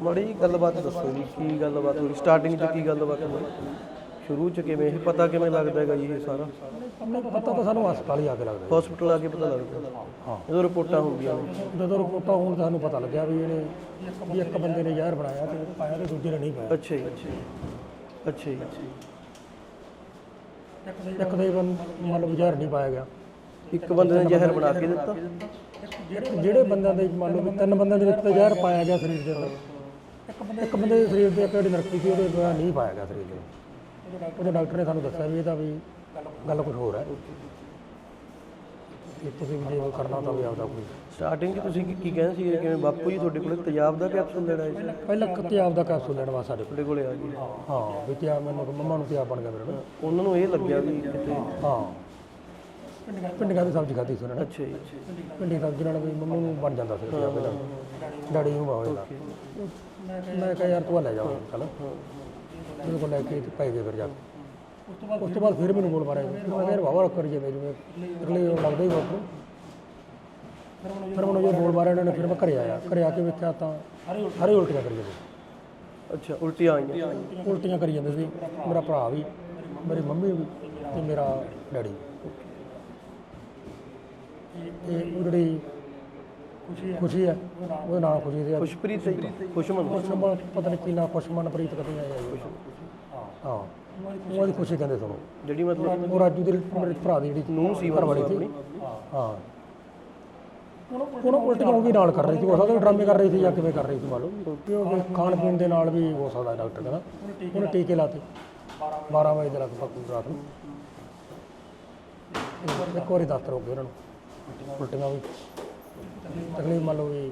ਮਾੜੀ ਗੱਲਬਾਤ ਦੱਸੋ ਜੀ ਕੀ ਗੱਲਬਾਤ ਹੋਈ? ਸਟਾਰਟਿੰਗ 'ਚ ਕੀ ਗੱਲਬਾਤ ਹੋਈ? ਸ਼ੁਰੂ 'ਚ ਕਿਵੇਂ? ਇਹ ਪਤਾ ਕਿਵੇਂ ਲੱਗਦਾ ਹੈਗਾ ਜੀ ਇਹ ਸਾਰਾ? ਪਤਾ ਤਾਂ ਸਾਨੂੰ ਹਸਪਤਾਲ ਹੀ ਆ ਕੇ ਲੱਗਦਾ ਹਸਪੀਟਲ ਆ ਕੇ ਪਤਾ ਲੱਗਦਾ? ਹਾਂ। ਜਦੋਂ ਰਿਪੋਰਟਾਂ ਹੁੰਦੀਆਂ ਨੇ? ਜਦੋਂ ਰਿਪੋਰਟਾਂ ਹੋਣ ਤਾਂ ਸਾਨੂੰ ਪਤਾ ਲੱਗਿਆ ਵੀ ਇਹਨੇ ਵੀ ਇੱਕ ਬੰਦੇ ਨੇ ਜ਼ਹਿਰ ਬਣਾਇਆ ਤੇ ਉਹ ਪਾਇਆ ਤੇ ਦੂਜੇ ਨੇ ਨਹੀਂ ਪਾਇਆ। ਅੱਛਾ ਜੀ ਅੱਛਾ ਜੀ। ਇੱਕ ਦੇ ਬੰ- ਮਤਲਬ ਜ਼ਹਿਰ ਨਹੀਂ ਪਾਇਆ ਗਿਆ। ਇੱਕ ਬੰਦੇ ਨੇ ਜ਼ਹਿਰ ਬਣਾ ਕੇ ਦਿੱਤਾ? ਜਿਹੜੇ ਬੰਦਿਆਂ ਦੇ ਮੰਨ ਲਓ ਤਿੰਨ ਬੰਦਿਆਂ ਦੇ ਵਿੱਚ ਤਾਂ ਜ਼ਹਿਰ ਪਾਇਆ ਗਿਆ ਸਰੀਰ ਦੇ ਅੰਦਰ ਇੱਕ ਬੰਦੇ ਦੇ ਸਰੀਰ ਦੇ ਇੱਕ ਜਿਹੜੀ ਨਰਕੀ ਸੀ ਉਹਦੇ ਵਿੱਚ ਨਹੀਂ ਪਾਇਆ ਗਿਆ ਸਰੀਰ ਦੇ। ਉਹਦੇ ਡਾਕਟਰ ਨੇ ਸਾਨੂੰ ਦੱਸਿਆ ਵੀ ਇਹਦਾ ਵੀ ਗੱਲ ਕੁਝ ਹੋਰ ਹੈ। ਤੇ ਤੁਸੀਂ ਵੀ ਜੇ ਕਰਨਾ ਤਾਂ ਵੀ ਆਪਦਾ ਕੋਈ ਸਟਾਰਟਿੰਗ 'ਚ ਤੁਸੀਂ ਕੀ ਕੀ ਕਹਿੰਦੇ ਸੀ ਕਿਵੇਂ ਬਾਪੂ ਜੀ ਤੁਹਾਡੇ ਕੋਲੇ ਤੇਜ਼ਾਬ ਦਾ ਕੈਪਸੂਲ ਲੈਣਾ ਹੈ ਜੀ ਪਹਿਲਾਂ ਤਿਆਬ ਦਾ ਕੈਪਸੂਲ ਲੈਣ ਸਾਡੇ ਕੋਲ। ਤੁਹਾਡੇ ਕੋਲੇ ਆ ਗਈ। ਹਾਂ ਵੀ ਤਿਆਬ ਮੈਨੂੰ ਮੰਮਾ ਨੂੰ ਤਿਆਬ ਬਣ ਗਿਆ ਮੇਰੇ। ਨਾਲ ਉਹਨਾਂ ਨੂੰ ਇਹ ਲੱਗਿਆ ਵੀ ਕਿਤੇ ਹਾਂ। ਪਿੰਡੀਆਂ ਦੀ ਸਬਜ਼ੀ ਖਾਧੀ ਸੀ ਉਹਨਾਂ ਨੇ। ਅੱਛਾ ਜੀ। ਪਿੰਡੀ ਸਬਜ਼ੀ ਨਾਲ ਵੀ ਮੰਮੀ ਨੂੰ ਬਣ ਜਾਂਦਾ ਸੀ ਡੈਡੀ ਨੂੰ ਹੋ ਜਾਂਦਾ ਮੈਂ ਕਿਹਾ ਯਾਰ ਤੂੰ ਲੈ ਜਾ ਕੱਲ ਮੇਰੇ ਕੋਲ ਲੈ ਕੇ ਤੇ ਪੈ ਗਏ ਫਿਰ ਜਾ ਕੇ। ਉਸ ਤੋਂ ਬਾਅਦ ਫਿਰ ਮੈਨੂੰ ਬੋਲ ਮਾਰਿਆ। ਮੈਂ ਕਿਹਾ ਯਾਰ ਵਾਵਾ ਕਰੀ ਜਿਵੇਂ ਜਿਵੇਂ ਅਗਲੇ ਲੱਗਦਾ ਹੀ ਬਾਪੂ ਫਿਰ ਮੈਨੂੰ ਜੋ ਬੋਲ ਮਾਰਿਆ ਨੇ ਫਿਰ ਮੈਂ ਘਰੇ ਆਇਆ। ਘਰੇ ਆ ਕੇ ਵੇਖਿਆ ਤਾਂ ਸਾਰੇ ਉਲਟੀਆਂ ਕਰੀ ਜਾਂਦੇ ਅੱਛਾ ਉਲਟੀਆਂ ਆਈਆਂ। ਉਲਟੀਆਂ ਕਰੀ ਜਾਂਦੇ ਸੀ। ਮੇਰਾ ਭਰਾ ਵੀ ਮੇਰੀ ਮੰਮੀ ਵੀ ਤੇ ਮੇਰਾ ਡੈਡੀ। ਤੇ ਉਹ ਜਿਹੜੀ ਖੁਸ਼ੀ ਹੈ। ਉਹਦੇ ਨਾਲ ਖੁਸ਼ੀ ਸੀ ਖੁਸ਼ਪ੍ਰੀਤ ਹੈ। ਜੀ ਖੁਸ਼ਮਨ ਖੁਸ਼ਮਨ ਪਤਾ ਨਹੀਂ ਕੀ ਨਾਂ ਖੁਸ਼ਮਨਪ੍ਰੀਤ ਕਦੇ ਆਇਆ ਜੀ ਹਾਂ। ਉਹਦੀ ਖੁਸ਼ੀ ਕਹਿੰਦੇ ਤੁਹਾਨੂੰ ਜਿਹੜੀ ਮਤਲਬ ਉਹ ਰਾਜੂ ਦੇ ਮੇਰੇ ਭਰਾ ਦੀ ਜਿਹੜੀ ਨੂੰਹ ਸੀ ਘਰ ਵਾਲੀ ਸੀ। ਹਾਂ। ਉਹਨੂੰ ਉਲਟੀਆਂ ਉਹ ਵੀ ਨਾਲ ਕਰ ਰਹੀ ਸੀ। ਹੋ ਸਕਦਾ ਡਰਾਮੇ ਕਰ ਰਹੀ ਸੀ ਜਾਂ ਕਿਵੇਂ ਕਰ ਰਹੀ ਸੀ ਮੰਨ ਲਓ ਕਿਉਂਕਿ ਖਾਣ ਪੀਣ ਦੇ ਨਾਲ ਵੀ ਹੋ ਸਕਦਾ ਡਾਕਟਰ ਕਹਿੰਦਾ। ਉਹਨੇ ਟੀਕੇ ਲਾਤੇ। 12 ਵਜੇ। ਦੇ ਲਗਭਗ ਰਾਤ ਨੂੰ। ਇੱਕ ਵਾਰੀ ਦਾਤਰ ਹੋ ਗਏ ਉਹਨਾਂ ਨੂੰ। ਉਲਟੀਆਂ। ਵੀ ਤਕਲੀਫ ਮੰਨ ਲਓ ਵੀ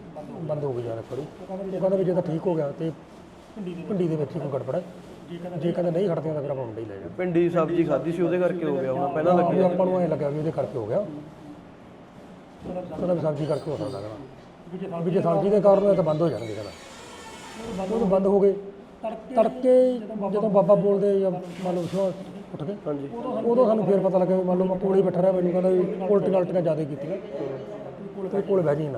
ਬੰਦ ਹੋ ਗਈ ਜਾਨ ਥੋੜੀ ਉਹ ਕਹਿੰਦਾ ਵੀ ਜੇ ਤਾਂ ਠੀਕ ਹੋ ਗਿਆ ਤੇ ਭਿੰਡੀ ਦੇ ਵਿੱਚ ਹੀ ਕੋਈ ਗੜਬੜ ਹੈ। ਜੇ ਕਹਿੰਦਾ ਨਹੀਂ ਹਟਦੀਆਂ ਤਾਂ ਫਿਰ ਆਪਾਂ ਮੁੰਡੇ ਹੀ ਲੈ ਜਾਣਾ। ਪਿੰਡੀ ਦੀ ਸਬਜ਼ੀ ਖਾਧੀ ਸੀ ਉਹਦੇ ਕਰਕੇ ਹੋ ਗਿਆ ਹੁਣ ਪਹਿਲਾਂ ਵੀ ਆਪਾਂ ਨੂੰ ਐ ਲੱਗਿਆ ਵੀ ਉਹਦੇ ਕਰਕੇ ਹੋ ਗਿਆ। ਕਹਿੰਦਾ ਵੀ ਸਬਜ਼ੀ ਕਰਕੇ ਹੋ ਸਕਦਾ ਕਹਿੰਦਾ ਵੀ ਜੇ ਸਬਜ਼ੀ ਦੇ ਕਾਰਨ ਹੋਇਆ ਤਾਂ ਬੰਦ ਹੋ ਜਾਣਗੇ ਕਹਿੰਦਾ। ਉਹ ਬੰਦ ਹੋ ਗਏ। ਤੜਕੇ ਜਦੋਂ ਬਾਬਾ ਬੋਲਦੇ ਜਾਂ ਮੰਨ ਲਓ ਸੁਬਾਹ ਉੱਠ ਕੇ ਹਾਂਜੀ। ਉਦੋਂ ਸਾਨੂੰ ਫੇਰ ਪਤਾ ਲੱਗਿਆ ਮੰਨ ਲਓ ਮੈਂ ਕੋਲੇ ਬੈਠਾ ਰਿਹਾ ਮੈਨੂੰ ਕਹਿੰਦਾ ਵੀ ਉਲਟੀਆਂ ਉਲਟੀਆਂ ਜ਼ਿਆਦਾ ਕੀਤੀਆਂ। ਤੇ ਕੋਲੇ ਬਹਿ ਜੀ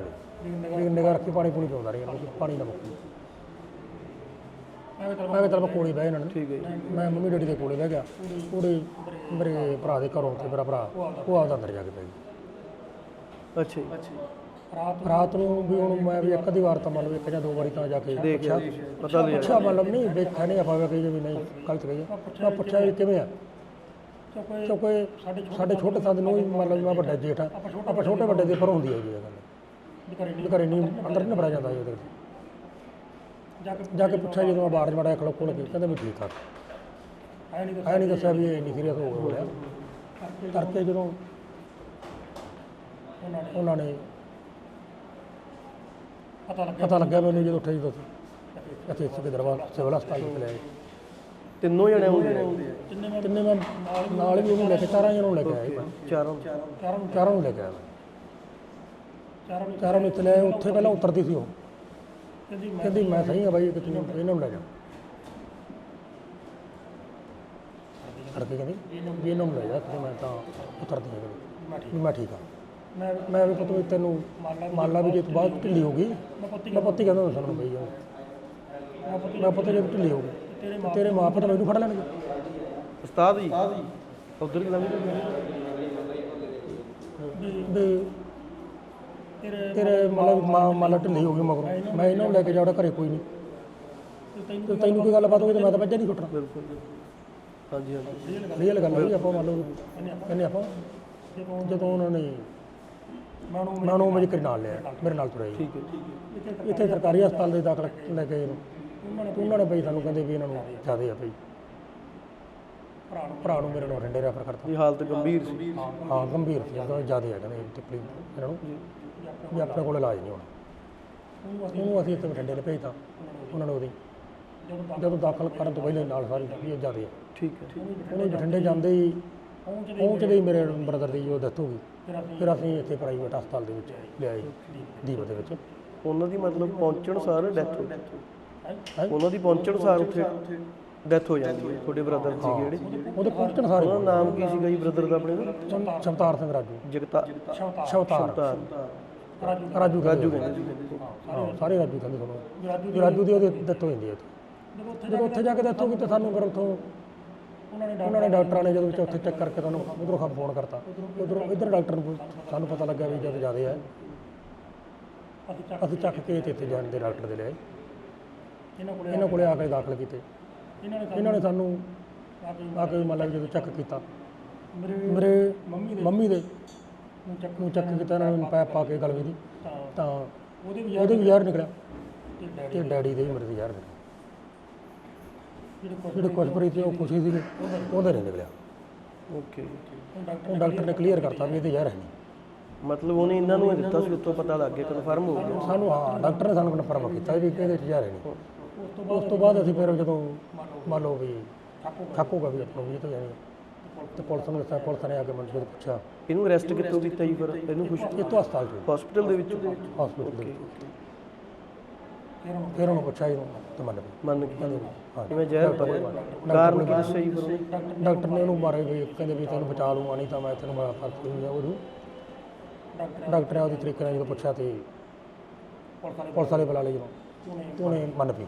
ਵੀ ਨਿਗਾਹ ਰੱਖੀ ਪਾਣੀ ਪੂਣੀ ਪਿਆਉਂਦਾ ਰਿਹਾ ਪਾਣੀ ਨਾ ਮੁੱਕੇ। ਮੈਂ ਕਿਹਾ ਚੱਲ ਮੈਂ ਕੋਲੇ ਬਹਿ ਇਹਨਾਂ ਨੂੰ ਠੀਕ ਹੈ ਮੈਂ ਮੰਮੀ ਡੈਡੀ ਦੇ ਕੋਲੇ ਬਹਿ ਗਿਆ। ਉਹਦੇ ਮੇਰੇ ਭਰਾ ਦੇ ਘਰੋਂ ਤੇ ਮੇਰਾ ਭਰਾ ਉਹ ਆਪਦਾ ਅੰਦਰ ਜਾ ਕੇ ਬਹਿ ਗਿਆ। ਅੱਛਾ ਜੀ। ਰਾਤ ਨੂੰ ਵੀ ਹੁਣ ਮੈਂ ਵੀ ਇੱਕ ਅੱਧੀ ਵਾਰ ਤਾਂ ਮੰਨ ਲਓ ਇੱਕ ਜਾਂ ਦੋ ਵਾਰੀ ਤਾਂ ਜਾ ਕੇ ਦੇਖਿਆ ਪਤਾ ਲਿਆ ਪੁੱਛਿਆ ਮਤਲਬ ਨਹੀਂ ਵੇਖਿਆ ਨਹੀਂ ਆਪਾਂ ਕਿ ਵੀ ਨਹੀਂ ਗਲਤ ਗਈ ਮੈਂ ਪੁੱਛਿਆ ਵੀ ਕਿਵੇਂ ਆ? ਕਿਉਂਕਿ ਸਾਡੇ ਛੋਟੇ ਸੰਦ ਨੂੰ ਹੀ ਮਤਲਬ ਮੈਂ ਵੱਡਾ ਜੇਠ ਆ ਆਪਾਂ ਛੋਟੇ ਵੱਡੇ ਦੇ ਪਰ ਹੁੰਦੀ ਹੈ ਜੀ ਇਹ ਗੱਲ ਘਰੇ ਨਹੀਂ ਅੰਦਰ ਨਹੀਂ ਬੜਾ ਜਾਂਦਾ ਜੀ ਉਹਦੇ ਜਾ ਕੇ ਪੁੱਛਿਆ ਜਦੋਂ ਮੈਂ ਬਾਹਰ ਜਮਾੜਾ ਖਲੋ ਕੋਲ ਕੇ ਕਹਿੰਦਾ ਵੀ ਠੀਕ ਆ। ਆਇਆ ਨਹੀਂ ਦੱਸਿਆ ਵੀ ਇਹ ਇੰਨੀ ਸੀਰੀਅਸ ਹੋ ਗਿਆ ਕਰਕੇ ਜਦੋਂ ਉਹਨਾਂ ਨੇ ਪਤਾ ਲੱਗਿਆ ਮੈਨੂੰ ਜਦੋਂ ਉੱਠੇ ਜਦੋਂ ਇੱਥੇ ਸਿੱਧੇ ਦਰਬਾਰ ਸਿਵਲ ਹਸਪਤਾਲ ਲੈ ਆਏ ਤਿੰਨੋਂ ਜਣੇ ਹੁੰਦੇ ਆ। ਕਿੰਨੇ ਮੈਂ ਨਾਲ ਵੀ ਉਹਨੂੰ ਲੈ ਕੇ ਚਾਰਾਂ ਜਣੋਂ ਲੈ ਕੇ ਆਇਆ ਸੀ ਮੈਂ। ਚਾਰੋਂ ਚਾਰਾਂ ਨੂੰ ਲੈ ਕੇ ਆਇਆ ਮੈਂ। ਚਾਰਾਂ ਨੂੰ ਇੱਥੇ ਲੈ ਉੱਥੇ ਪਹਿਲਾਂ ਉਤਰਦੀ ਸੀ ਉਹ। ਕਹਿੰਦੀ ਮੈਂ ਸਹੀ ਆ ਬਾਈ ਕਿ ਤੂੰ ਇਹਨਾਂ ਨੂੰ ਲੈ ਜਾ ਕਰਕੇ ਕਹਿੰਦੀ ਵੀ ਇਹਨਾਂ ਨੂੰ ਲੈ ਜਾ ਕਿ ਮੈਂ ਤਾਂ ਉਤਰਦੀ ਹਾਂ। ਕਹਿੰਦੀ ਵੀ ਮੈਂ ਠੀਕ ਆ ਮੈਂ ਮੈਂ ਵੀ ਪੁੱਤ ਵੀ ਤੈਨੂੰ ਮੰਨ ਲਾ ਵੀ ਜੇ ਤੂੰ ਬਾਅਦ ਢਿੱਲੀ ਹੋ ਗਈ ਮੈਂ ਪੁੱਤੀ ਕਹਿੰਦਾ ਦੱਸਣ ਨੂੰ ਬਈ ਜਾ ਮੈਂ ਪੁੱਤ ਜੇ ਤੂੰ ਢਿੱਲੀ ਹੋ ਗਈ। ਤੇ ਤੇਰੇ ਮਾਂ ਪਿਓ ਤਾਂ ਮੈਨੂੰ ਫੜ ਲੈਣਗੇ। ਉਸਤਾਦ ਜੀ। ਉਧਰ ਕਿਲਾ ਵੀ ਤੇਰੇ ਮਤਲਬ ਮਾਂ ਮਾਲਾ ਢਿੱਲੀ ਹੋ ਗਈ ਮਗਰੋਂ। ਮੈਂ ਇਹਨਾਂ ਨੂੰ ਲੈ ਕੇ ਜਾਉੜਾ ਘਰੇ ਕੋਈ ਨਹੀਂ। ਤੇ ਤੈਨੂੰ ਕੋਈ ਗੱਲਬਾਤ ਹੋਈ ਤਾਂ ਮੈਂ ਤਾਂ ਵੱਜਾ ਨਹੀਂ ਛੁੱਟਣਾ ਬਿਲਕੁਲ ਹਾਂਜੀ ਹਾਂਜੀ। ਰੀਅਲ ਗੱਲ ਹੈ ਆਪਾਂ ਮੰਨ ਲਓ ਕਹਿੰਦੇ ਆਪਾਂ ਜਦੋਂ ਉਹਨਾਂ ਨੇ ਮੈਂ ਉਹਨੂੰ ਮੇਰੇ ਨਾਲ ਲਿਆ ਮੇਰੇ ਨਾਲ ਤੁਰਿਆ ਜੀ। ਠੀਕ ਹੈ ਠੀਕ ਹੈ। ਇੱਥੇ ਸਰਕਾਰੀ ਹਸਪਤਾਲ ਦੇ ਦਾਖਲ ਲੈ ਕੇ ਇਹਨੂੰ ਉਹਨਾਂ ਨੇ ਬਈ ਸਾਨੂੰ ਕਹਿੰਦੇ ਵੀ ਇਹਨਾਂ ਨੂੰ ਜ਼ਿਆਦੇ ਆ ਬਈ। ਭਰਾ ਨੂੰ ਮੇਰੇ ਨੂੰ ਰੰਡੇ ਰੈਫਰ ਕਰਤਾ। ਇਹ ਹਾਲਤ ਗੰਭੀਰ ਸੀ। ਹਾਂ ਗੰਭੀਰ ਸੀ। ਜਦੋਂ ਜ਼ਿਆਦੇ ਆ ਕਹਿੰਦੇ ਤਕਲੀਫ ਇਹਨਾਂ ਨੂੰ। ਵੀ ਆਪਣੇ ਕੋਲ ਇਲਾਜ ਨਹੀਂ ਹੋਣਾ। ਉਹਨੂੰ ਅਸੀਂ ਇੱਥੇ ਬਠਿੰਡੇ ਨੇ ਭੇਜਤਾ ਉਹਨਾਂ ਨੇ ਉਹਦੀ ਜਦੋਂ ਦਾਖਲ ਕਰਨ ਤੋਂ ਪਹਿਲਾਂ ਨਾਲ ਸਾਰੀ ਵੀ ਇਹ ਜ਼ਿਆਦੇ ਆ ਠੀਕ ਹੈ। ਉਹਨੇ ਬਠਿੰਡੇ ਜਾਂਦੇ ਹੀ ਪਹੁੰਚਦੇ ਹੀ ਮੇਰੇ ਬ੍ਰਦਰ ਦੀ ਜੋ ਡੈਥ ਹੋ ਗਈ। ਫਿਰ ਅਸੀਂ ਇੱਥੇ ਪ੍ਰਾਈਵੇਟ ਹਸਪਤਾਲ ਦੇ ਵਿੱਚ ਲਿਆਏ। ਦੀਪ ਦੇ ਵਿੱਚ। ਉਹਨਾਂ ਦੀ ਮਤਲਬ ਪਹੁੰਚਣ ਸਾਰ ਡੈਥ ਹੋ ਹੈਂ? ਉਹਨਾਂ ਦੀ ਪਹੁੰਚਣ ਸਾਰ ਉੱਥੇ ਡੈਥ ਹੋ ਜਾਂਦੀ ਹੈ ਤੁਹਾਡੇ ਬ੍ਰਦਰ ਸੀਗੇ ਜਿਹੜੇ। ਉਹਦੇ ਪਹੁੰਚਣ ਸਾਰੇ ਉਹਨਾਂ ਦਾ ਨਾਮ ਕੀ ਸੀਗਾ ਜੀ ਬ੍ਰਦਰ ਦਾ ਆਪਣੇ ਦਾ ਸ਼ਵਤਾਰ ਸਿੰਘ ਰਾਜੂ। ਜਗਤਾ ਸ਼ਵਤਾਰ ਤਾਂ ਰਾਜੂ ਰਾਜੂ ਕਹਿੰਦੇ। ਕਹਿੰਦੇ ਸੀ। ਹਾਂ ਸਾਰੇ ਰਾਜੂ ਕਹਿੰਦੇ ਵੀ ਰਾਜੂ ਦੀ ਉਹਦੇ ਦਿੱਤ ਹੋ ਜਾਂਦੀ ਹੈ ਉੱਥੇ। ਜਦੋਂ ਉੱਥੇ ਜਾ ਕੇ ਦੱਸੋ ਕਿ ਤੇ ਸਾਨੂੰ ਫਿਰ ਉੱਥੋਂ ਉਹਨਾਂ ਨੇ ਡਾਕਟਰਾਂ ਨੇ ਜਦੋਂ ਵਿੱਚ ਉੱਥੇ ਚੈੱਕ ਕਰਕੇ ਤੁਹਾਨੂੰ ਉਧਰੋਂ ਖਾ ਫੋਨ ਕਰਤਾ। ਉਧਰੋਂ ਇੱਧਰ ਡਾਕਟਰ ਨੂੰ ਸਾਨੂੰ ਪਤਾ ਲੱਗਾ ਵੀ ਜਦ ਜ਼ਿਆਦਾ ਹੈ। ਅਸੀਂ ਚੱਕ ਕੇ ਤੇ ਇੱਥੇ ਜਾਣ ਦੇ ਡਾਕਟਰ ਦੇ ਲਿਆਏ। ਇਹਨਾਂ ਕੋਲੇ ਆ ਕੇ ਦਾਖਲ ਕੀਤੇ। ਇਹਨਾਂ ਨੇ ਸਾਨੂੰ ਆ ਕੇ ਮੰਨ ਲਾ ਵੀ ਜਦੋਂ ਚੈੱਕ ਕੀਤਾ। ਮੇਰੇ ਮੰਮੀ ਦੇ ਨੂੰ ਚੱਕ ਕੀਤਾ ਇਹਨਾਂ ਨੇ ਪੈਪ ਪਾ ਕੇ ਗਲਵੇ ਦੀ। ਤਾਂ ਉਹਦੇ ਵੀ ਜ਼ਹਿਰ ਨਿਕਲਿਆ। ਤੇ ਡੈਡੀ ਦੇ। ਵੀ ਮੇਰੇ ਦੇ ਜ਼ਹਿਰ ਨਿਕਲਿਆ। ਜਿਹੜੇ ਕੁਸ਼ਪਰੀ ਤੇ ਉਹ ਖੁਸ਼ੀ ਸੀਗੇ ਉਹਦੇ ਨਹੀਂ ਨਿਕਲਿਆ। ਓਕੇ। ਉਹ ਡਾਕਟਰ ਨੇ ਕਲੀਅਰ ਕਰਤਾ ਵੀ ਇਹਦੇ ਜ਼ਹਿਰ ਹੈ ਨਹੀਂ। ਮਤਲਬ ਉਹਨੇ ਇਹਨਾਂ ਨੂੰ ਦਿੱਤਾ ਸੀ ਉੱਥੋਂ ਪਤਾ ਲੱਗ ਗਿਆ ਕਨਫਰਮ ਹੋ ਗਿਆ। ਸਾਨੂੰ ਹਾਂ ਡਾਕਟਰ ਨੇ ਸਾਨੂੰ ਕਨਫਰਮ ਕੀਤਾ ਵੀ ਇਹਦੇ ਜ਼ਹਿਰ ਹੈ ਨਹੀਂ। ਉਸ ਤੋਂ ਬਾਅਦ ਅਸੀਂ ਫਿਰ ਜਦੋਂ ਮੰਨ ਲਓ ਵੀ ਥੱਕੂਗਾ ਵੀ ਆਪਾਂ ਵੀ ਇਹ ਤਾਂ ਜਾਣੀ ਤੇ ਪੁਲਿਸ ਨੂੰ ਦੱਸਿਆ ਪੁਲਿਸ ਨੇ ਆ ਕੇ ਮੈਨੂੰ ਜਦੋਂ ਪੁੱਛਿਆ। ਇਹਨੂੰ ਅਰੈਸਟ ਕਿੱਥੋਂ ਕੀਤਾ ਜੀ ਫਿਰ? ਇਹਨੂੰ ਕੁਝ ਇਹ ਤੋਂ ਹਸਪਤਾਲ ਚ। ਹਸਪੀਟਲ ਦੇ ਵਿੱਚ? ਹਸਪੀਟਲ ਦੇ ਵਿੱਚ। ਫਿਰ ਉਹਨੂੰ ਪੁੱਛਿਆ ਇਹਨੂੰ ਤੇ ਮੰਨ ਪਈ ਮੰਨ ਕੇ ਹਾਂ ਕਿਵੇਂ ਜ਼ਹਿਰ ਪਾਇਆ ਕਾਰਨ ਕੀ ਦੱਸਿਆ ਜੀ ਫਿਰ ਡਾਕਟਰ ਨੇ ਉਹਨੂੰ ਮਾਰੇ ਵੀ ਕਹਿੰਦੇ ਵੀ ਤੈਨੂੰ ਬਚਾ ਲੂੰਗਾ ਨਹੀਂ ਤਾਂ ਮੈਂ ਤੈਨੂੰ ਮਾਰ ਫ਼ਰਕ ਨਹੀਂ ਉਹਨੂੰ। ਡਾਕਟਰ ਨੇ ਉਹਦੀ ਤਰੀਕੇ ਨਾਲ ਜਦੋਂ ਪੁੱਛਿਆ ਤੇ ਪੁਲਿਸ ਵਾਲੇ ਬੁਲਾ ਲਏ ਜਦੋਂ। ਉਹਨੇ ਮੰਨ ਪਈ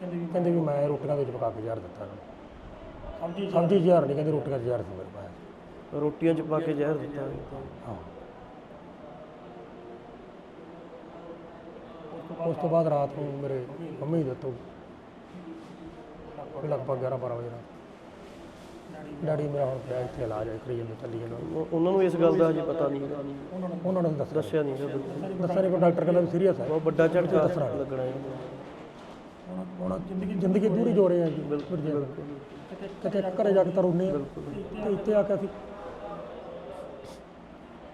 ਕਹਿੰਦੇ ਵੀ ਮੈਂ ਰੋਟੀਆਂ ਦੇ ਵਿੱਚ ਪਕਾ ਕੇ ਜ਼ਹਿਰ ਦਿੱਤਾ ਇਹਨੂੰ ਸਬਜ਼ੀ ਜ਼ਹਿਰ ਨਹੀਂ। ਕਹਿੰਦੇ ਰੋਟੀਆਂ 'ਚ ਜ਼ਹਿਰ ਸੀ ਮੇਰੇ ਪਾਇਆ ਰੋਟੀਆਂ 'ਚ ਪਾ ਕੇ ਜ਼ਹਿਰ ਦਿੱਤਾ। ਹਾਂ। ਉਸ ਤੋਂ ਬਾਅਦ ਰਾਤ ਨੂੰ ਮੇਰੇ ਮੰਮੀ ਦੇ ਤੋਂ ਲਗਭਗ 11 12 ਵਜੇ ਨਾਲ ਡੈਡੀ ਮੇਰਾ ਹੁਣ ਪਿਆ ਇੱਥੇ ਇਲਾਜ ਹੈ ਕਰੀ ਜਾਂਦਾ ਚੱਲੀ ਜਾਂਦਾ ਉਹ- ਉਹਨਾਂ ਨੂੰ ਇਸ ਗੱਲ ਦਾ ਹਜੇ ਪਤਾ ਨਹੀਂ। ਉਹਨਾਂ ਨੇ ਦੱਸਿਆ ਦੱਸਿਆ ਨਹੀਂ। ਬਿਲਕੁਲ। ਦੱਸਿਆ ਨਹੀਂ ਡਾਕਟਰ ਕਹਿੰਦਾ ਵੀ ਸੀਰੀਅਸ ਹੈ। ਬਹੁਤ ਵੱਡਾ ਝਟਕਾ ਲੱਗਣਾ ਹੈ। ਹੁਣ ਜ਼ਿੰਦਗੀ ਜ਼ਿੰਦਗੀ ਪੂਰੀ ਜੋ ਰਹੇ ਆ ਜੀ ਬਿਲਕੁਲ। ਕਿਤੇ ਘਰੇ ਜਾ ਕੇ ਤਾਂ ਰੋਨੇ ਆ। ਤੇ ਇੱਥੇ ਆ ਕੇ ਅਸੀਂ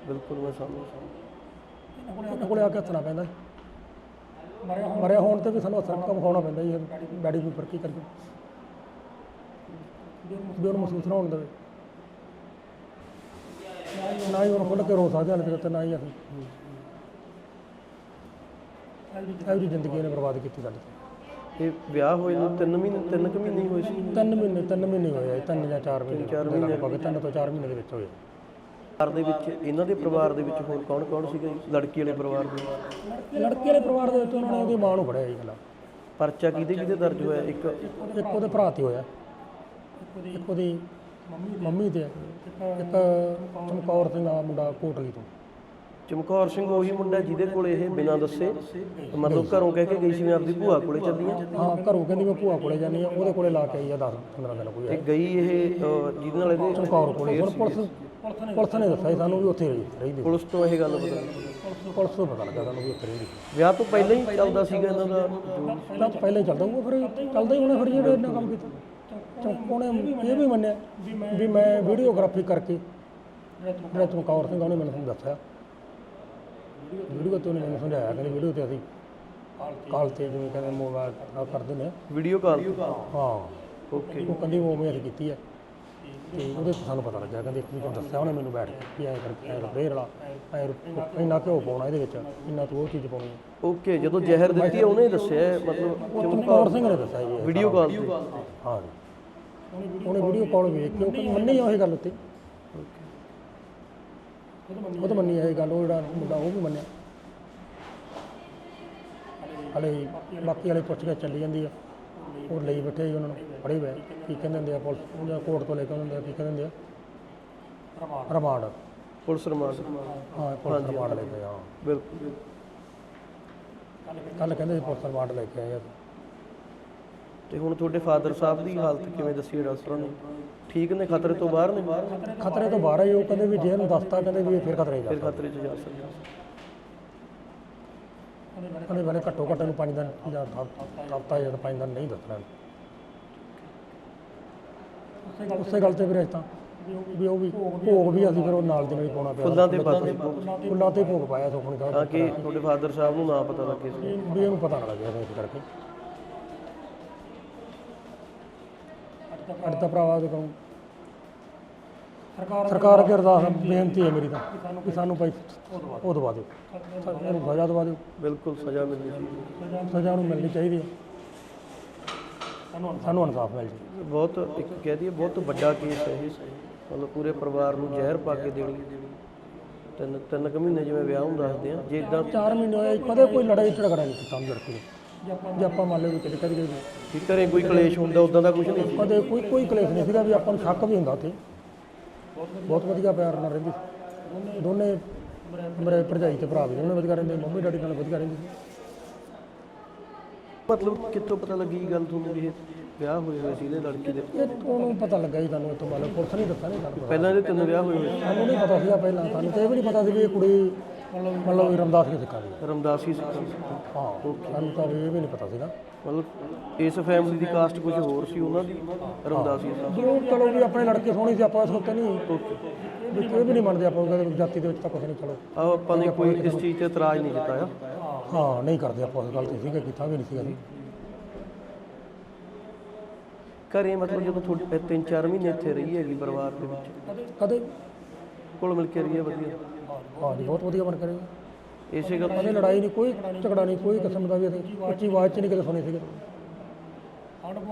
ਬਿਲਕੁਲ ਮੈਂ ਸਮਝ ਕੋਲੇ ਆ ਕੇ ਹੱਸਣਾ ਪੈਂਦਾ। ਮਰਿਆ ਹੋਣ ਤੇ ਵੀ ਸਾਨੂੰ ਅਸਰ ਕੰਮ ਖਾਉਣਾ ਪੈਂਦਾ ਜੀ ਡੈਡੀ ਵੀ ਫਿਰ ਕੀ ਕਰੀਏ। ਵੀ ਉਹਨੂੰ ਮਹਿਸੂਸ ਨਾ ਹੋਣ ਦੇਵੇ। ਨਾ ਹੀ ਉਹਨੂੰ ਖੁੱਲ੍ਹ ਕੇ ਰੋ ਸਕਦੇ ਹਾਂ ਤੇ ਨਾ ਹੀ ਅਸੀਂ। ਜੀ ਜ਼ਿੰਦਗੀ ਇਹਨੇ ਬਰਬਾਦ ਕੀਤੀ ਸਾਡੀ ਇਹ ਵਿਆਹ ਹੋਏ ਨੂੰ 3 ਮਹੀਨੇ 3 ਕੁ ਮਹੀਨੇ ਹੀ ਹੋਏ ਸੀ? ਤਿੰਨ ਮਹੀਨੇ ਤਿੰਨ ਮਹੀਨੇ ਹੋਏ ਆ ਜੀ, ਤਿੰਨ ਜਾਂ ਚਾਰ ਮਹੀਨੇ। ਚਾਰ ਦੇ ਲਗਭਗ ਤਿੰਨ ਤੋਂ ਚਾਰ ਮਹੀਨੇ ਦੇ ਵਿੱਚ ਹੋਏ ਪਰਿਵਾਰ ਦੇ ਵਿੱਚ ਇਹਨਾਂ ਦੇ ਪਰਿਵਾਰ ਦੇ ਵਿੱਚ ਹੋਰ ਕੌਣ ਕੌਣ ਸੀਗਾ ਜੀ? ਲੜਕੀ ਵਾਲੇ ਪਰਿਵਾਰ ਦੇ? ਲੜਕੇ ਵਾਲੇ ਪਰਿਵਾਰ ਦੇ ਵਿੱਚ ਉਹਨਾਂ ਨੇ ਉਹਦੀ ਮਾਂ ਨੂੰ ਫੜਿਆ ਜੀ ਗੱਲਾਂ ਪਰਚਾ ਕਿਹਦੇ ਕਿਹਦੇ ਦਰਜ ਹੋਇਆ? ਇੱਕ ਇੱਕ ਉਹਦੇ ਭਰਾ ਤੇ ਹੋਇਆ। ਇੱਕ ਉਹਦੀ ਮੰਮੀ ਤੇ। ਇੱਕ ਚਮਕੌਰ ਸਿੰਘ ਆ ਮੁੰਡਾ ਕੋਟਲੀ ਤੋਂ। ਚਮਕੌਰ ਸਿੰਘ ਉਹੀ ਮੁੰਡਾ ਜਿਹਦੇ ਕੋਲ ਇਹ ਬਿਨਾਂ ਦੱਸੇ ਮਤਲਬ ਘਰੋਂ ਕਹਿ ਕੇ ਗਈ ਸੀ ਮੈਂ ਆਪਦੀ ਭੂਆ ਕੋਲੇ ਚੱਲੀ ਆ। ਹਾਂ ਘਰੋਂ ਕਹਿੰਦੀ ਮੈਂ ਭੂਆ ਕੋਲੇ ਜਾਨੀ ਆ ਉਹਦੇ ਕੋਲੇ ਲਾ ਕੇ ਆਈ ਆ 10 15 ਦਿਨ ਕੋਈ ਤੇ ਗਈ ਇਹ ਅਹ, ਜਿਹਦੇ ਨਾਲ ਇਹਦੇ ਚਮਕੌਰ ਕੋਲੇ। ਹੁਣ ਪੁਲਿਸ ਪੁਲਿਸ ਨੇ ਦੱਸਿਆ ਸੀ ਸਾਨੂੰ ਵੀ ਉੱਥੇ ਰਹੀ ਰਹਿੰਦੀ ਪੁਲਿਸ ਤੋਂ ਇਹ ਗੱਲ ਪਤਾ ਲੱਗੀ। ਪੁਲਿਸ ਤੋਂ ਪਤਾ ਲੱਗਾ ਸਾਨੂੰ ਵੀ ਉੱਥੇ ਰਹਿੰਦੀ ਵਿਆਹ ਤੋਂ ਪਹਿਲਾਂ ਹੀ ਚੱਲਦਾ ਸੀਗਾ ਇਹਨਾਂ ਦਾ ਜੋ ਪਹਿਲਾਂ ਤਾਂ ਪਹਿਲਾਂ ਹੀ ਚੱਲਦਾ ਉਹ ਫਿਰ ਚੱਲਦਾ ਹੀ ਹੋਣਾ ਫਿਰ ਜਿਹੜੇ ਇਹਨਾਂ ਕੰਮ ਕੀਤਾ। ਚੌ- ਉਹਨੇ ਇਹ ਵੀ ਮੰਨਿਆ ਵੀ ਮੈਂ ਵੀਡੀਓਗ੍ਰਾਫੀ ਕਰਕੇ ਜਿਹੜਾ ਚਮਕੌਰ ਸਿੰਘ ਉਹਨੇ ਮੈਨੂੰ ਦੱਸਿਆ। ਵੀਡੀਓ ਤੇ ਮੈਨੂੰ ਸਮਝਾਇਆ ਕਹਿੰਦੇ ਵੀਡੀਓ ਤੇ ਅਸੀਂ ਕਾਲ ਤੇ ਜਿਵੇਂ ਕਹਿੰਦੇ ਮੋਬਾਈਲ ਨਾਲ ਕਰਦੇ ਨੇ। ਵੀਡੀਓ ਕਾਲ ਹਾਂ। ਓਕੇ। ਉਹ ਕਹਿੰਦੀ ਉਹ ਮੈਂ ਕੀਤੀ ਹੈ ਤੇ ਉਹਦੇ ਤੋਂ ਸਾਨੂੰ ਪਤਾ ਲੱਗਿਆ ਕਹਿੰਦੇ ਇੱਕ ਨੂੰ ਦੱਸਿਆ ਉਹਨੇ ਮੈਨੂੰ ਬੈਠ ਕੇ ਕਿ ਐਂ ਕਰਕੇ ਐਂ ਰੇਰ ਵਾਲਾ ਐਂ ਇੰਨਾ ਘਿਓ ਪਾਉਣਾ ਇਹਦੇ ਵਿੱਚ ਇੰਨਾ ਤੂੰ ਉਹ ਚੀਜ਼ ਪਾਉਣੀ ਹੈ ਓਕੇ ਜਦੋਂ ਜ਼ਹਿਰ ਦਿੱਤੀ ਆ, ਉਹਨੇ ਦੱਸਿਆ ਹੈ, ਮਤਲਬ ਉਹ ਚਮਕੌਰ ਸਿੰਘ ਨੇ ਦੱਸਿਆ ਜੀ ਇਹ ਵੀਡੀਓ ਕਾਲ ਤੇ? ਹਾਂ ਉਹਨੇ ਵੀਡੀਓ ਕਾਲ ਵੇਖ ਕੇ ਉਹ ਕਹਿੰਦਾ ਮੰਨੀ ਆ ਇਹ ਗੱਲ ਉੱਤੇ। ਉਹ ਤਾਂ ਮੰਨੀ ਆ ਇਹ ਗੱਲ ਉਹ ਜਿਹੜਾ ਮੁੰਡਾ ਉਹ ਵੀ ਮੰਨਿਆ। ਹਲੇ ਬਾਕੀ ਵਾਲੇ ਪੁੱਛ ਕੇ ਚੱਲੀ ਜਾਂਦੀ ਆ। ਉਹ ਲਈ ਬੈਠੇ ਜੀ ਉਹਨਾਂ ਨੂੰ ਫੜੇ ਹੋਏ ਕੀ ਕਹਿੰਦੇ ਹੁੰਦੇ ਆ ਪੁਲਿਸ ਉਹਨਾਂ ਕੋਰਟ ਤੋਂ ਲੈ ਕੇ ਆਉਂਦੇ ਆ ਕੀ ਕਹਿੰਦੇ ਹੁੰਦੇ ਆ? ਰਿਮਾਂਡ। Police remand. ਹਾਂ ਪੁਲਿਸ ਰਿਮਾਂਡ ਲੈ ਕੇ ਆ ਬਿਲਕੁਲ। ਕੱਲ ਕਹਿੰਦੇ ਸੀ ਪੁਲਿਸ ਰਿਮਾਂਡ ਲੈ ਕੇ ਆਏ ਆ। ਤੇ ਹੁਣ ਤੁਹਾਡੇ ਫਾਦਰ ਸਾਹਿਬ ਦੀ ਹਾਲਤ ਕਿਵੇਂ ਦੱਸੀ ਡਾਕਟਰਾਂ ਨੇ ਠੀਕ ਨੇ ਖਤਰੇ ਤੋਂ ਬਾਹਰ ਨੇ ਖਤਰੇ ਤੋਂ ਬਾਹਰ ਆਈ ਉਹ ਕਹਿੰਦੇ ਵੀ ਜੇ ਇਹਨੂੰ ਦੱਸਤਾ ਕਹਿੰਦੇ ਵੀ ਇਹ ਫਿਰ ਖਤਰੇ 'ਚ ਫਿਰ ਜਾ ਖਤਰੇ 'ਚ ਜਾ ਸਕਦੇ। ਕਹਿੰਦੇ ਵਾਲੇ ਘੱਟੋ ਘੱਟ ਨੂੰ 5 ਦਿਨ ਜਾਂ ਹਫਤਾ ਜਾਂ 5 ਦਿਨ ਨਹੀਂ ਦੱਸਣਾ। ਉਸੇ ਗੱਲ ਤੇ ਫਿਰ ਅਸੀਂ ਤਾਂ ਵੀ ਉਹ ਵੀ ਭੋਗ ਵੀ ਅਸੀਂ ਫਿਰ ਉਹ ਨਾਲ ਦੀ ਨਾਲ ਹੀ ਪਾਉਣਾ ਪਿਆ। ਫੁੱਲਾਂ ਤੇ ਪਾਤੇ ਫੁੱਲਾਂ ਤੇ ਭੋਗ ਪਾਇਆ ਸੁਖਮਨੀ ਸਾਹਿਬ ਤਾਂ ਕਿ ਤੁਹਾਡੇ ਫਾਦਰ ਸਾਹਿਬ ਨੂੰ ਨਾ ਪਤਾ ਲੱਗੇ। ਸੀ ਵੀ ਇਹਨੂੰ ਪਤਾ ਨਾ ਲੱਗਿਆ ਇਸ ਕਰਕੇ। ਅੱਜ ਤਾਂ ਭਰਾਵਾ ਦੇ ਕੋਲ ਸਰਕਾਰ ਸਰਕਾਰ ਅੱਗੇ ਅਰਦਾਸ ਬੇਨਤੀ ਹੈ ਮੇਰੀ ਤਾਂ ਕਿ ਸਾਨੂੰ ਭਾਈ ਉਹ ਦਵਾ ਦਿਓ। ਇਹਨੂੰ ਸਜ਼ਾ ਦਵਾ ਦਿਓ। ਬਿਲਕੁਲ ਸਜ਼ਾ ਮਿਲਣੀ ਸੀ ਸਜ਼ਾ ਨੂੰ ਮਿਲਣੀ ਚਾਹੀਦੀ ਹੈ। ਸਾਨੂੰ ਇਨਸਾਫ ਮਿਲ ਜੇ ਬਹੁਤ ਇੱਕ ਕਹਿ ਦਈਏ ਬਹੁਤ ਵੱਡਾ ਕੇਸ ਹੈ ਇਹ। ਮਤਲਬ ਪੂਰੇ ਪਰਿਵਾਰ ਨੂੰ ਜ਼ਹਿਰ ਪਾ ਕੇ ਦੇਣੀ ਤਿੰਨ ਤਿੰਨ ਕੁ ਮਹੀਨੇ ਜਿਵੇਂ ਵਿਆਹ ਨੂੰ ਦੱਸਦੇ ਆ ਜੇ ਇਦਾਂ 4 ਮਹੀਨੇ ਹੋਏ ਕਦੇ ਕੋਈ ਲੜਾਈ ਝਗੜਾ ਨਹੀਂ ਕੀਤਾ ਲੜਕੀ ਨੇ ਜੇ ਆਪਾਂ ਮੰਨ ਲਓ ਵੀ ਕਦੇ ਕਦੇ ਘਰੇ ਕੋਈ ਕਲੇਸ਼ ਹੁੰਦਾ ਉਦਾਂ ਦਾ ਕੁਝ ਨਹੀਂ ਕਦੇ ਕੋਈ ਕੋਈ ਕਲੇਸ਼ ਨਹੀਂ ਸੀਗਾ ਵੀ ਆਪਾਂ ਨੂੰ ਸ਼ੱਕ ਵੀ ਹੁੰਦਾ ਉੱਥੇ। ਬਹੁਤ ਵਧੀਆ ਪਿਆਰ ਨਾਲ ਰਹਿੰਦੀ। ਸੀ ਦੋਨੇ ਮੇਰੇ ਭਰਜਾਈ ਤੇ ਭਰਾ ਵੀ ਦੋਨੇ ਵਧੀਆ ਰਹਿੰਦੇ ਮੰਮੀ ਡੈਡੀ ਨਾਲ ਵਧੀਆ ਰਹਿੰਦੀ। ਸੀ ਮਤਲਬ ਕਿੱਥੋਂ ਪਤਾ ਲੱਗੀ ਗੱਲ ਤੁਹਾਨੂੰ ਵੀ ਇਹ ਵਿਆਹ ਹੋਏ ਹੋਏ ਸੀ ਇਹਦੇ ਲੜਕੀ ਦੇ? ਇਹ ਉਹਨੂੰ ਪਤਾ ਲੱਗਾ ਜੀ ਤੁਹਾਨੂੰ ਇੱਥੋਂ ਲਓ ਪੁਲਿਸ ਨਹੀਂ ਦੱਸਿਆ ਨਹੀਂ ਸਾਨੂੰ ਪਹਿਲਾਂ ਇਹਦੇ ਤਿੰਨ ਵਿਆਹ ਹੋਏ ਹੋਏ ਸਾਨੂੰ ਨਹੀਂ ਪਤਾ ਸੀਗਾ ਪਹਿਲਾਂ ਸਾਨੂੰ ਤੇ ਇਹ ਵੀ ਨਹੀਂ ਪਤਾ ਸੀ ਵੀ ਇਹ ਕੁੜੀ ਮਤਲਬ ਰਮਦਾਸ ਕੇ ਸਿੱਖਾ ਦੀ ਹੈ। ਰਮਦਾਸੀ ਸਿੱਖਾਂ ਸੀ। ਹਾਂ ਸਾਨੂੰ ਤਾਂ ਇਹ ਵੀ ਨਹੀਂ ਪਤਾ ਸੀਗਾ। ਮਤਲਬ ਇਸ ਫੈਮਿਲੀ ਦੀ ਕਾਸਟ ਕੁਝ ਹੋਰ ਸੀ ਉਹਨਾਂ ਦੀ? ਰਮਦਾਸੀ ਸੀ ਜੋ ਚਲੋ ਵੀ ਆਪਣੇ ਲੜਕੇ ਸੋਹਣੇ ਸੀ ਆਪਾਂ ਉੱਤੇ ਨਹੀਂ। ਵੀ ਇਹ ਵੀ ਨਹੀਂ ਮੰਨਦੇ ਆਪਾਂ ਉਹਦੇ ਜਾਤੀ ਦੇ ਵਿੱਚ ਤਾਂ ਕੁਝ ਨਹੀਂ ਚਲੋ। ਆ ਆਪਾਂ ਨੇ ਕੋਈ ਇਸ ਚੀਜ਼ ਤੇ ਇਤਰਾਜ਼ ਨਹੀਂ ਜਤਾਇਆ ਹਾਂ ਨਹੀਂ ਕਰਦੇ ਆਪਾਂ ਉਸ ਗੱਲ ਤੇ ਸੀਗਾ ਕੀਤਾ ਵੀ ਨਹੀਂ ਸੀਗਾ ਅਸੀਂ। ਘਰੇ ਮਤਲਬ ਜਦੋਂ ਤੁਹਾਡੇ ਤਿੰਨ ਚਾਰ ਮਹੀਨੇ ਇੱਥੇ ਰਹੀ ਹੈਗੀ ਪਰਿਵਾਰ ਦੇ ਵਿੱਚ? ਕਦੇ? ਕੋਲ ਮਿਲ ਕੇ ਰਹੀ ਹੈ ਵਧੀਆ। ਹਾਂ ਜੀ ਬਹੁਤ ਵਧੀਆ ਬਣ ਕਰੇ ਇਸੇ ਗੱਲ ਕਦੇ ਲੜਾਈ ਨਹੀਂ ਕੋਈ ਝਗੜਾ ਨਹੀਂ ਕੋਈ ਕਿਸਮ ਦਾ ਵੀ ਅਸੀਂ ਉੱਚੀ ਆਵਾਜ਼ 'ਚ ਨਹੀਂ ਕਦੇ ਸੁਣੀ ਸੀਗੇ।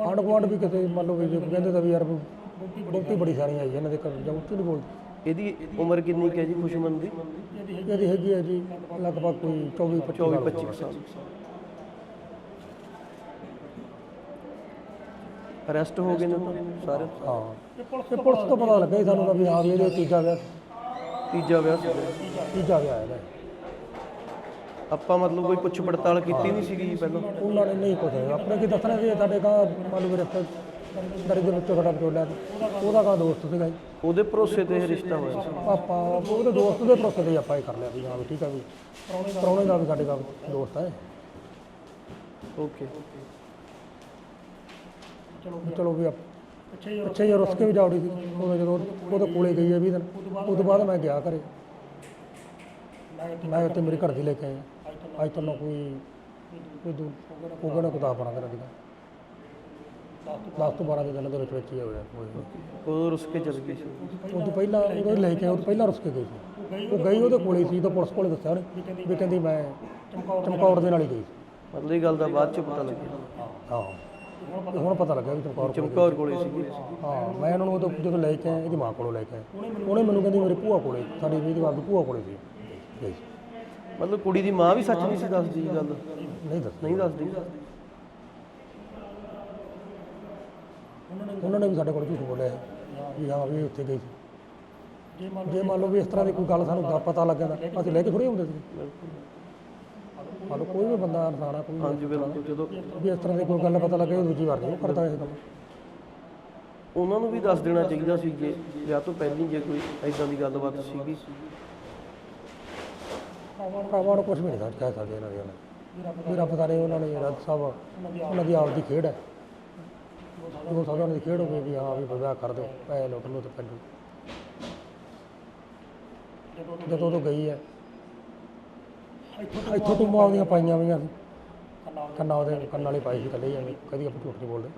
ਆਂਢ ਗੁਆਂਢ ਵੀ ਕਿਸੇ ਮੰਨ ਲਓ ਵੀ ਜੇ ਕਹਿੰਦੇ ਤਾਂ ਵੀ ਯਾਰ ਬਹੁਤੀ ਬੜੀ ਸਾਰੀ ਆਈ ਹੈ ਇਹਨਾਂ ਦੇ ਘਰ ਜਾਂ ਉੱਚੀ ਨਹੀਂ ਬੋਲਦੀ। ਇਹਦੀ ਉਮਰ ਕਿੰਨੀ ਕੁ ਹੈ ਜੀ ਖੁਸ਼ਮਨ ਦੀ? ਇਹਦੀ ਹੈਗੀ ਹੈ ਜੀ ਲਗਭਗ ਕੋਈ 24 25 24 25 ਸਾਲ। ਅਰੈਸਟ ਹੋ ਗਏ ਨੇ ਸਾਰੇ? ਹਾਂ। ਤੇ ਪੁਲਿਸ ਤੋਂ ਪਤਾ ਲੱਗਾ ਜੀ ਸਾਨੂੰ ਤਾਂ ਵੀ ਹਾਂ ਵੀ ਇਹਦੇ ਤੀਜਾ ਵਿਆਹ ਤੀਜਾ ਵਿਆਹ ਸੀ। ਤੀਜਾ ਵਿਆਹ ਹੈ ਇਹਦਾ ਆਪਾਂ ਮਤਲਬ ਕੋਈ ਪੁੱਛ ਪੜਤਾਲ ਕੀਤੀ ਨਹੀਂ ਸੀਗੀ ਜੀ ਪਹਿਲਾਂ? ਉਹਨਾਂ ਨੇ ਨਹੀਂ ਕੁਛ ਆਪਣੇ ਕੀ ਦੱਸਣਾ ਸੀ ਸਾਡੇ ਕਾ ਮੰਨ ਲਓ ਰਸਤੇ ਦਰੀ ਦੇ ਵਿੱਚੋਂ ਸਾਡਾ ਸੀ। ਉਹਦਾ ਕਾ ਦੋਸਤ ਸੀਗਾ ਜੀ। ਉਹਦੇ ਭਰੋਸੇ ਤੇ ਇਹ ਰਿਸ਼ਤਾ ਹੋਇਆ ਸੀ? ਆਪਾਂ ਉਹਦੇ ਦੋਸਤ ਦੇ ਭਰੋਸੇ ਤੇ ਹੀ ਆਪਾਂ ਇਹ ਕਰ ਲਿਆ ਵੀ ਹਾਂ ਵੀ ਠੀਕ ਆ ਵੀ ਪ੍ਰਾਹੁਣੇ ਦਾ ਵੀ ਸਾਡੇ ਦਾ ਦੋਸਤ ਹੈ। ਓਕੇ। ਚਲੋ ਵੀ ਆਪ- ਪਿੱਛੇ ਜੇ ਰੁੱਸ ਕੇ ਵੀ ਜਾਉੜੀ ਸੀ ਉਹ ਜਦੋਂ ਉਹਦੇ ਕੋਲੇ ਗਈ ਹੈ ਵੀ ਦਿਨ। ਉਸ ਤੋਂ ਬਾਅਦ ਮੈਂ ਗਿਆ ਘਰੇ। ਮੈਂ ਉੱਤੇ ਮੇਰੀ ਘਰ ਦੀ ਲੈ ਕੇ ਆਇਆ। ਅੱਜ ਤੋਂ ਕੋਈ ਕੋਈ ਦੂ ਕਹਿੰਦਾ ਕੁਦਾ ਬਣਾ ਕਰ ਦਿਗਾ 10 ਤੋਂ 12 ਦੇ ਦਿਨਾਂ ਦੇ ਵਿੱਚ ਵਿੱਚ ਹੀ ਹੋਇਆ ਉਹ ਰੁੱਸ ਕੇ ਚਲ ਗਈ ਸੀ। ਉਹ ਤੋਂ ਪਹਿਲਾਂ ਉਹ ਲੈ ਕੇ ਆਇਆ ਉਹ ਤੋਂ ਪਹਿਲਾਂ ਰੁੱਸ ਕੇ ਗਈ ਸੀ। ਉਹ ਗਈ ਉਹਦੇ ਕੋਲੇ ਸੀ ਤਾਂ ਪੁਲਿਸ ਕੋਲੇ ਦੱਸਿਆ ਉਹਨੇ ਵੀ ਕਹਿੰਦੀ ਮੈਂ ਚਮਕੌਰ ਦੇ ਨਾਲ ਹੀ ਗਈ ਸੀ। ਮਤਲਬ ਇਹ ਗੱਲ ਦਾ ਬਾਅਦ ਚ ਪਤਾ ਲੱਗਿਆ। ਹਾਂ। ਹੁਣ ਪਤਾ ਲੱਗਾ ਵੀ ਚਮਕੌਰ ਕੋਲ ਚਮਕੌਰ ਕੋਲੇ ਸੀਗੀ ਹਾਂ ਮੈਂ ਇਹਨਾਂ ਨੂੰ ਉਦੋਂ ਜਦੋਂ ਲੈ ਕੇ ਆਇਆ ਇਹਦੀ ਮਾਂ ਕੋਲੋਂ ਲੈ ਕੇ ਆਇਆ। ਉਹਨੇ ਮੈਨੂੰ ਕਹਿੰਦੀ ਮੇਰੇ ਭੂਆ ਕੋਲੇ ਸਾਡੀ ਵੀ ਦੀ ਆਪਦੀ ਭੂਆ ਕੋਲੇ ਸੀ। ਮਤਲਬ ਕੁੜੀ ਦੀ ਮਾਂ ਵੀ ਸੱਚ ਨਹੀਂ ਸੀ ਦੱਸਦੀ ਇਹ ਗੱਲ? ਨਹੀਂ ਦੱਸ ਨਹੀਂ ਦੱਸਦੀ। ਉਹਨਾਂ ਨੇ ਵੀ ਸਾਡੇ ਕੋਲ ਝੂਠ ਬੋਲਿਆ ਵੀ ਹਾਂ ਵੀ ਉੱਥੇ ਗਈ ਸੀ। ਜੇ ਮੰਨ ਲਓ ਵੀ ਇਸ ਤਰ੍ਹਾਂ ਦੀ ਕੋਈ ਗੱਲ ਸਾਨੂੰ ਦਾ ਪਤਾ ਲੱਗ ਜਾਂਦਾ ਅਸੀਂ ਲੈ ਕੇ ਥੋੜੀ ਹੁੰਦੇ ਸੀ। ਮੰਨ ਲਓ ਕੋਈ ਵੀ ਬੰਦਾ ਇਨਸਾਨ ਆ ਕੋਈ ਵੀ ਹਾਂਜੀ ਬਿਲਕੁਲ। ਜਦੋਂ ਵੀ ਇਸ ਤਰ੍ਹਾਂ ਦੀ ਕੋਈ ਗੱਲ ਪਤਾ ਲੱਗੇ ਉਹ ਦੂਜੀ ਵਾਰ ਨਹੀਂ ਉਹ ਕਰਦਾ ਇਹ ਕੰਮ ਉਹਨਾਂ ਨੂੰ ਵੀ ਦੱਸ ਦੇਣਾ ਚਾਹੀਦਾ ਸੀ ਜੇ ਵਿਆਹ ਤੋਂ ਪਹਿਲਾਂ ਜੇ ਕੋਈ ਐਦਾਂ ਦੀ ਗੱਲਬਾਤ ਸੀਗੀ। ਭਰਾਵਾਂ ਨੂੰ ਕੁਝ ਵੀ ਨਹੀਂ ਸਮਝ ਕਹਿ ਸਕਦੇ ਇਹਨਾਂ ਦੇ ਨਾਲ। ਵੀ ਰੱਬ ਉਹਨਾਂ ਨੇ ਰੱਬ ਸਾਹਿਬ ਉਹਨਾਂ ਦੀ ਆਪਦੀ ਖੇਡ ਹੈ। ਉਹ ਸਭ ਉਹਨਾਂ ਦੀ ਖੇਡ ਹੋਵੇ ਵੀ ਹਾਂ ਵੀ ਵਿਆਹ ਕਰ ਦਿਓ ਪੈਸੇ ਲੁੱਟ ਲਓ ਤੇ ਪੈਂਡੂ ਜਦੋਂ ਤੋਂ ਗਈ ਹੈ ਇੱਥੋਂ ਤੋਂ ਮਾਂ ਦੀਆਂ ਪਾਈਆਂ ਹੋਈਆਂ ਸੀ ਕੰਨਾਂ ਉਹਦੇ ਕੰਨਾਂ ਵਾਲੀ ਪਾਈ ਸੀ ਕੱਲੇ ਜਾਂਦੇ ਕਦੀ ਆਪਾਂ ਝੂਠ ਨਹੀਂ ਬੋਲਦੇ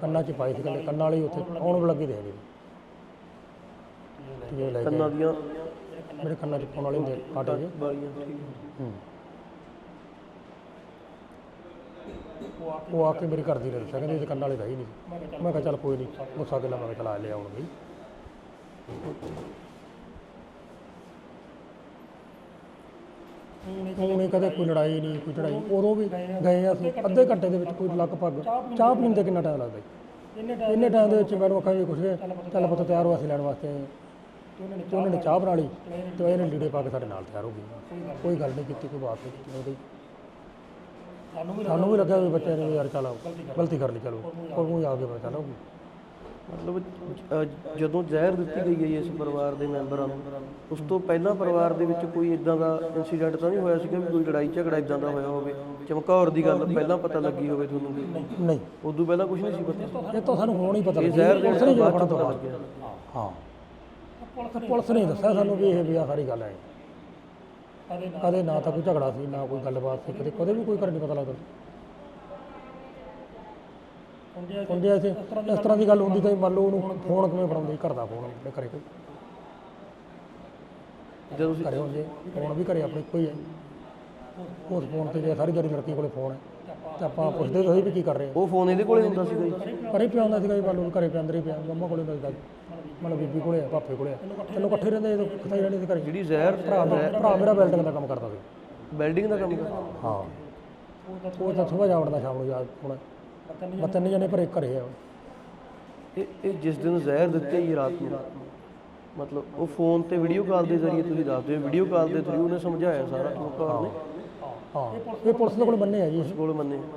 ਕੰਨਾਂ 'ਚ ਪਾਈ ਸੀ ਕੱਲੇ ਕੰਨਾਂ ਵਾਲੀ ਉੱਥੇ ਆਉਣ ਲੱਗੀ ਦੇ ਦੇ ਇਹ ਲੈ ਕੇ ਕੰਨਾਂ ਦੀਆਂ ਮੇਰੇ ਕੰਨਾਂ 'ਚ ਪਾਉਣ ਵਾਲੇ ਹੁੰਦੇ ਕਾਟੇ ਹੈ। ਹੂੰ। ਉਹ ਆ ਕੇ ਮੇਰੇ ਘਰ ਦੀ ਨੇ ਦੱਸਿਆ ਕਹਿੰਦੇ ਇਹਦੇ ਕੰਨ ਵਾਲੇ ਤਾਂ ਹੀ ਨਹੀਂ। ਮੈਂ ਕਿਹਾ ਚੱਲ ਕੋਈ ਨਹੀਂ ਗੁੱਸਾ ਗਿਲਾ ਮੈਂ ਕਿਹਾ ਚਲਾ ਲਿਆ ਆਉਣਗੇ ਉਹਨੇ ਕਦੇ ਕੋਈ ਲੜਾਈ ਨਹੀਂ, ਕੋਈ ਚੜਾਈ ਉਦੋਂ ਵੀ ਗਏ ਆ ਅਸੀਂ, ਅੱਧੇ ਘੰਟੇ ਦੇ ਵਿੱਚ ਕੋਈ ਲਗਭਗ ਚਾਹ ਪੀਣ ਤੇ ਕਿੰਨਾ ਟਾਈਮ ਲੱਗਦਾ ਜੀ? ਇੰਨੇ ਟਾਈਮ ਦੇ ਵਿੱਚ ਮੈਨੂੰ ਆਖਿਆ ਵੀ ਕੁਛ ਚੱਲ ਪੁੱਤ ਤਿਆਰ ਹੋ, ਅਸੀਂ ਲੈਣ ਵਾਸਤੇ ਆਏ ਹਾਂ। ਤੇ ਉਹਨਾਂ ਨੇ ਚਾਹ ਬਣਾ ਲਈ ਤੇ ਇਹਨੇ ਲੀੜੇ ਪਾ ਕੇ ਸਾਡੇ ਨਾਲ ਤਿਆਰ ਹੋ ਗਈ ਕੋਈ ਗੱਲ ਨਹੀਂ ਕੀਤੀ, ਕੋਈ ਬਾਤ ਨਹੀਂ ਕੀਤੀ। ਉਹਦੀ ਸਾਨੂੰ ਵੀ ਲੱਗਿਆ ਵੀ ਬੱਚਿਆਂ ਨੇ ਵੀ ਯਾਰ ਚਲੋ ਗਲਤੀ ਕਰ ਲਈ, ਚਲੋ ਕੋਈ ਮੂੰਹ ਆ ਗਿਆ ਚਲੋ ਮਤਲਬ ਅ, ਜਦੋਂ ਜ਼ਹਿਰ ਦਿੱਤੀ ਗਈ ਹੈ ਇਸ ਪਰਿਵਾਰ ਦੇ ਮੈਂਬਰਾਂ ਨੂੰ ਉਸ ਤੋਂ ਪਹਿਲਾਂ ਪਰਿਵਾਰ ਦੇ ਵਿੱਚ ਕੋਈ ਇਦਾਂ ਦਾ ਇਨਸੀਡੈਂਟ ਤਾਂ ਨਹੀਂ ਹੋਇਆ ਸੀਗਾ ਵੀ ਕੋਈ ਲੜਾਈ ਝਗੜਾ ਇਦਾਂ ਦਾ ਹੋਇਆ ਹੋਵੇ? ਚਮਕੌਰ ਦੀ ਗੱਲ ਪਹਿਲਾਂ ਪਤਾ ਲੱਗੀ ਹੋਵੇ ਤੁਹਾਨੂੰ ਵੀ? ਨਹੀਂ। ਉਦੋਂ ਪਹਿਲਾਂ ਕੁਝ ਨਹੀਂ ਸੀ ਪਤਾ? ਇਹ ਤਾਂ ਸਾਨੂੰ ਹੁਣ ਹੀ ਪਤਾ ਇਹ ਲੱਗਿਆ ਜ਼ਹਿਰ ਪੁਲਿਸ ਦੇਣ ਨੇ ਤੋਂ ਜੋ ਬਾਅਦ ਆਪਣਾ ਚ ਪਤਾ ਲੱਗਿਆ। ਹਾਂ। ਪੁਲਿਸ ਨੇ ਦੱਸਿਆ ਸਾਨੂੰ ਵੀ ਇਹ ਵੀ ਆ ਸਾਰੀ ਗੱਲ ਹੈ। ਕਦੇ ਨਾ ਤਾਂ ਕੋਈ ਝਗੜਾ ਸੀ ਨਾ ਕੋਈ ਗੱਲਬਾਤ ਸੀ। ਕਦੇ ਕਦੇ ਵੀ ਕੋਈ ਘਰ ਨਹੀਂ ਪਤਾ ਲੱਗਦਾ। ਹੁੰਦੇ ਐਸੇ ਇਸ ਤਰ੍ਹਾਂ ਦੀ ਗੱਲ ਹੁੰਦੀ ਤਾਂ ਮੰਨ ਲਓ ਉਹਨੂੰ ਫੋਨ ਕਿਵੇਂ ਫੜਾਉਂਦੇ ਘਰ ਦਾ ਫੋਨ ਆਪਣੇ ਘਰੇ ਕੋਈ। ਜਦੋਂ ਤੁਸੀਂ ਘਰੇ ਹੁੰਦੇ ਫੋਨ ਵੀ ਘਰੇ ਆਪਣੇ ਕੋਈ ਹੈ। ਉਸ ਫੋਨ ਤੇ ਜੇ ਸਾਰੀ ਜਿਹੜੀ ਲੜਕੀ ਕੋਲੇ ਫੋਨ ਹੈ। ਤੇ ਆਪਾਂ ਪੁੱਛਦੇ ਤਾਂ ਸੀ ਵੀ ਕੀ ਕਰ ਰਹੇ ਆ ਉਹ ਫੋਨ ਇਹਦੇ ਕੋਲੇ ਹੁੰਦਾ ਸੀਗਾ ਜੀ। ਘਰੇ ਪਿਆ ਹੁੰਦਾ ਸੀਗਾ ਜੀ ਮੰਨ ਲਓ ਘਰੇ ਪਿਆ ਅੰਦਰ ਹੀ ਪਿਆ ਮੰਮਾ ਕੋਲੇ ਹੁੰਦਾ ਸੀਗਾ ਮਤਲਬ ਬੀਬੀ ਕੋਲੇ ਆ ਪਾਪੇ ਕੋਲੇ ਆ। ਤੈਨੂੰ ਇਕੱਠੇ ਰਹਿੰਦੇ ਜਦੋਂ ਹੀ ਰਹਿੰਦੇ ਸੀ ਘਰੇ। ਜਿਹੜੀ ਜ਼ਹਿਰ ਭਰਾ ਭਰਾ ਮੇਰਾ ਵੈਲਡਿੰਗ ਦਾ ਕੰਮ ਕਰਦਾ ਸੀ। ਬਿਲਡਿੰਗ ਦਾ ਕੰਮ ਕਰਦਾ। ਹਾਂ। ਉਹ ਤਾਂ ਸੁਬਾਹ ਜਾ ਵੜਦਾ ਸ਼ਾਮ ਨੂੰ ਜਾ ਹੁਣ। ਮੈਂ ਤਿੰਨ ਜਣੇ ਭਰੇ ਘਰੇ ਆ। ਇਹ ਇਹ ਜਿਸ ਦਿਨ ਜ਼ਹਿਰ ਦਿੱਤੇ ਜੀ ਰਾਤ ਨੂੰ ਮਤਲਬ ਉਹ ਫੋਨ ਤੇ ਵੀਡੀਓ ਕਾਲ ਦੇ ਜ਼ਰੀਏ ਤੁਸੀਂ ਦੱਸਦੇ ਹੋ ਵੀਡੀਓ ਕਾਲ ਦੇ ਥਰੂ ਉਹਨੇ ਸਮਝਾਇਆ ਸਾਰਾ ਨੇ। ਹਾਂ ਇਹ ਪੁਲਿਸ ਦੇ ਕੋਲ ਬੰਨੇ ਆ ਜੀ। ਕੋਲ ਮੰਨੇ